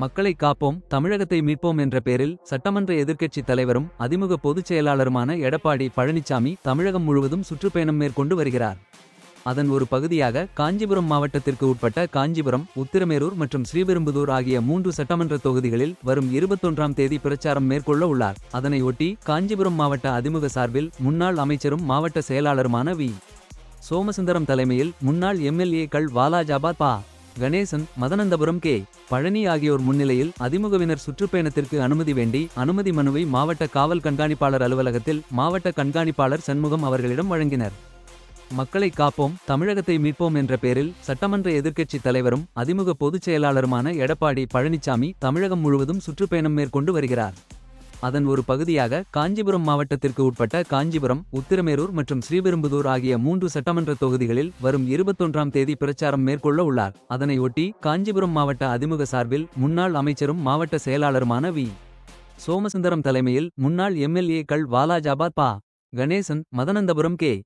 மக்களை காப்போம் தமிழகத்தை மீட்போம் என்ற பேரில் சட்டமன்ற எதிர்க்கட்சித் தலைவரும் அதிமுக பொதுச் செயலாளருமான எடப்பாடி பழனிசாமி தமிழகம் முழுவதும் சுற்றுப்பயணம் மேற்கொண்டு வருகிறார். அதன் ஒரு பகுதியாக காஞ்சிபுரம் மாவட்டத்திற்கு உட்பட்ட காஞ்சிபுரம் உத்திரமேரூர் மற்றும் ஸ்ரீபெரும்புதூர் ஆகிய மூன்று சட்டமன்ற தொகுதிகளில் வரும் இருபத்தொன்றாம் தேதி பிரச்சாரம் மேற்கொள்ள உள்ளார். அதனையொட்டி காஞ்சிபுரம் மாவட்ட அதிமுக சார்பில் முன்னாள் அமைச்சரும் மாவட்ட செயலாளருமான வி. சோமசுந்தரம் தலைமையில் முன்னாள் எம்எல்ஏக்கள் வாலாஜாபாத் பா. கணேசன் மதனந்தபுரம் கே. பழனி ஆகியோர் முன்னிலையில் அதிமுகவினர் சுற்றுப்பயணத்திற்கு அனுமதி வேண்டி அனுமதி மனுவை மாவட்ட காவல் கண்காணிப்பாளர் அலுவலகத்தில் மாவட்ட கண்காணிப்பாளர் சண்முகம் அவர்களிடம் வழங்கினர். மக்களை காப்போம் தமிழகத்தை மீட்போம் என்ற பேரில் சட்டமன்ற எதிர்க்கட்சி தலைவரும் அதிமுக பொதுச் செயலாளருமான எடப்பாடி பழனிசாமி தமிழகம் முழுவதும் சுற்றுப்பயணம் மேற்கொண்டு வருகிறார். அதன் ஒரு பகுதியாக காஞ்சிபுரம் மாவட்டத்திற்கு உட்பட்ட காஞ்சிபுரம் உத்திரமேரூர் மற்றும் ஸ்ரீபெரும்புதூர் ஆகிய மூன்று சட்டமன்ற தொகுதிகளில் வரும் இருபத்தொன்றாம் தேதி பிரச்சாரம் மேற்கொள்ள உள்ளார். அதனையொட்டி காஞ்சிபுரம் மாவட்ட அதிமுக சார்பில் முன்னாள் அமைச்சரும் மாவட்ட செயலாளருமான வி. சோமசுந்தரம் தலைமையில் முன்னாள் எம்எல்ஏக்கள் வாலாஜாபாத் பா. கணேசன் மதனந்தபுரம் கே.